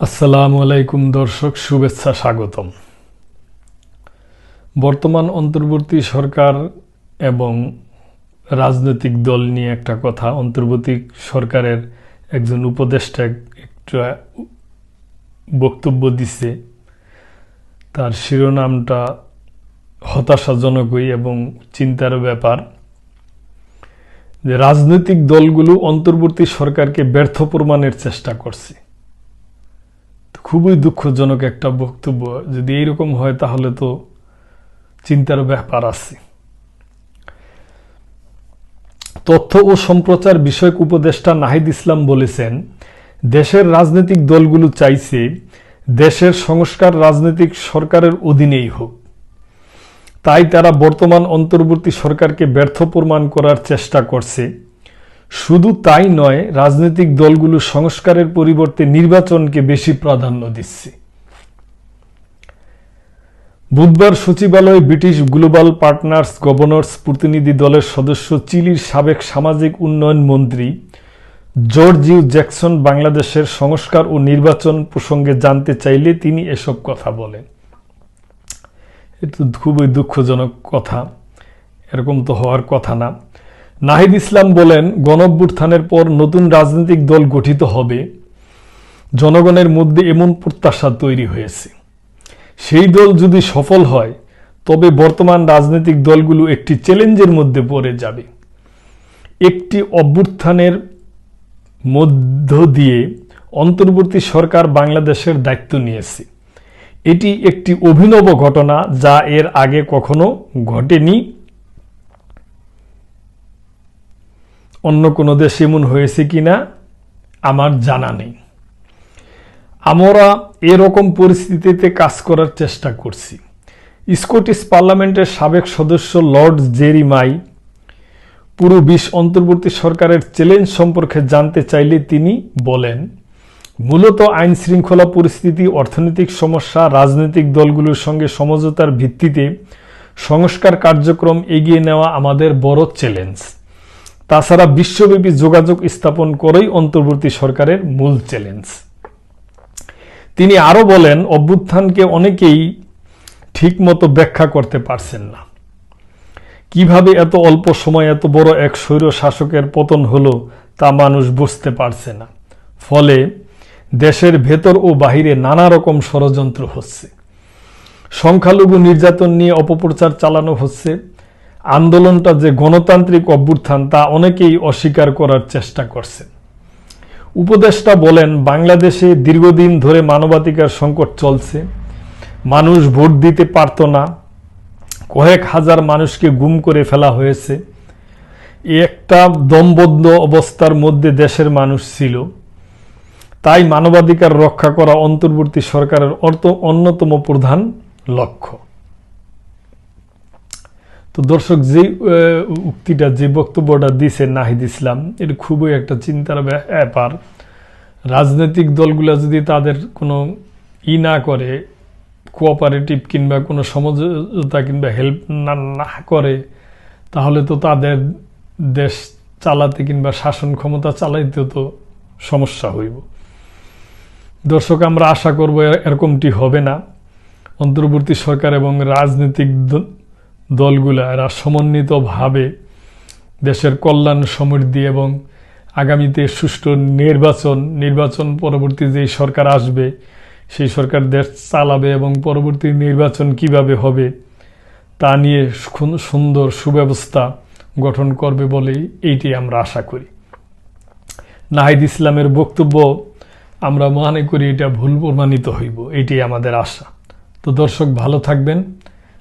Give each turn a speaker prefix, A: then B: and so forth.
A: আসসালামু আলাইকুম দর্শক, শুভেচ্ছা, স্বাগতম। বর্তমান অন্তর্বর্তী সরকার এবং রাজনৈতিক দল নিয়ে একটা কথা। অন্তর্বর্তী সরকারের একজন উপদেষ্টা একটা বক্তব্য দিছে। তার শিরোনামটা হতাশাজনকই এবং চিন্তার ব্যাপার। যে রাজনৈতিক দলগুলো অন্তর্বর্তী সরকারকে ব্যর্থ প্রমাণের চেষ্টা করছে। খুবই দুঃখজনক একটা বক্তব্য, যদি এইরকম হয় তাহলে তো চিন্তার ব্যাপার আছে। তথ্য ও সম্প্রচার বিষয়ক উপদেষ্টা নাহিদ ইসলাম বলেছেন, দেশের রাজনৈতিক দলগুলো চাইছে দেশের সংস্কার রাজনৈতিক সরকারের অধীনেই হোক। তাই তারা বর্তমান অন্তর্বর্তী সরকারকে ব্যর্থ প্রমাণ করার চেষ্টা করছে। শুধু তাই নয়, রাজনৈতিক দলগুলো সংস্কারের পরিবর্তে নির্বাচনকে বেশি প্রাধান্য দিচ্ছে। বুধবার সচিবালয়ে ব্রিটিশ গ্লোবাল পার্টনার্স গভর্নর্স প্রতিনিধি দলের সদস্য চিলির সাবেক সামাজিক উন্নয়ন মন্ত্রী জর্জিউ জ্যাকসন বাংলাদেশের সংস্কার ও নির্বাচন প্রসঙ্গে জানতে চাইলে তিনি এসব কথা বলেন। এটা খুবই দুঃখজনক কথা। এরকম তো হওয়ার কথা না। নাহিদ ইসলাম বলেন, গণঅভ্যুত্থানের পর নতুন রাজনৈতিক দল গঠিত হবে। জনগণের মধ্যে এমন প্রত্যাশা তৈরি হয়েছে। সেই দল যদি সফল হয়, তবে বর্তমান রাজনৈতিক দলগুলো একটি চ্যালেঞ্জের মধ্যে পড়ে যাবে। একটি অভ্যুত্থানের মধ্য দিয়ে অন্তর্বর্তী সরকার বাংলাদেশের দায়িত্ব নিয়েছে। এটি একটি অভিনব ঘটনা যা এর আগে কখনো ঘটেনি। অন্য কোনো দেশে এমন হয়েছে কিনা আমার জানা নেই। আমরা এরকম পরিস্থিতিতে কাজ করার চেষ্টা করছি। স্কটিশ পার্লামেন্টের সাবেক সদস্য লর্ড জেরি মাই পুরো বিশ অন্তর্বর্তী সরকারের চ্যালেঞ্জ সম্পর্কে জানতে চাইলে তিনি বলেন, মূলত আইন শৃঙ্খলা পরিস্থিতি, অর্থনৈতিক সমস্যা, রাজনৈতিক দলগুলোর সঙ্গে সমঝোতার ভিত্তিতে সংস্কার কার্যক্রম এগিয়ে নেওয়া আমাদের বড় চ্যালেঞ্জ। তাছাড়া বিশ্বব্যাপী যোগাযোগ স্থাপন করেই অন্তর্বর্তী সরকারের মূল চ্যালেঞ্জ। তিনি আরও বলেন, অভ্যুত্থানকে অনেকেই ঠিকমতো ব্যাখ্যা করতে পারছেন না। কীভাবে এত অল্প সময় এত বড় এক স্বৈর শাসকের পতন হলো তা মানুষ বুঝতে পারছে না। ফলে দেশের ভেতর ও বাহিরে নানা রকম ষড়যন্ত্র হচ্ছে। সংখ্যালঘু নির্যাতন নিয়ে অপপ্রচার চালানো হচ্ছে। আন্দোলনটা যে গণতান্ত্রিক অভ্যুত্থান, তা অনেকেই অস্বীকার করার চেষ্টা করছে উপদেষ্টা বলেন, বাংলাদেশে দীর্ঘদিন ধরে মানবাধিকার সংকট চলছে। মানুষ ভোট দিতে পারত না। কয়েক হাজার মানুষকে গুম করে ফেলা হয়েছে। একটা দমবদ্ধ অবস্থার মধ্যে দেশের মানুষ ছিল। তাই মানবাধিকার রক্ষা করা অন্তর্বর্তী সরকারের অর্থ অন্যতম প্রধান লক্ষ্য। তো দর্শক যে উক্তিটা, যে বক্তব্যটা দিছে নাহিদ ইসলাম, এটা খুবই একটা চিন্তার ব্যাপার। রাজনৈতিক দলগুলো যদি তাদের কোনো ই না করে কোঅপারেটিভ কিংবা কোনো সমঝোতা কিংবা হেল্প না না করে, তাহলে তো তাদের দেশ চালাতে কিংবা শাসন ক্ষমতা চালাইতে তো সমস্যা হইব। দর্শক, আমরা আশা করব এরকমটি হবে না। অন্তর্বর্তী সরকার এবং রাজনৈতিক দলগুলো এরা সমন্বিতভাবে দেশের কল্যাণ সমৃদ্ধি এবং আগামীতে সুষ্ঠু নির্বাচন নির্বাচন পরবর্তী যেই সরকার আসবে, সেই সরকার দেশ চালাবে এবং পরবর্তী নির্বাচন কীভাবে হবে, তা নিয়ে সুন্দর সুব্যবস্থা গঠন করবে বলেই এইটি আমরা আশা করি। নাহিদ ইসলামের বক্তব্য আমরা মনে করি এটা ভুল প্রমাণিত হইব এটি আমাদের আশা। তো দর্শক, ভালো থাকবেন।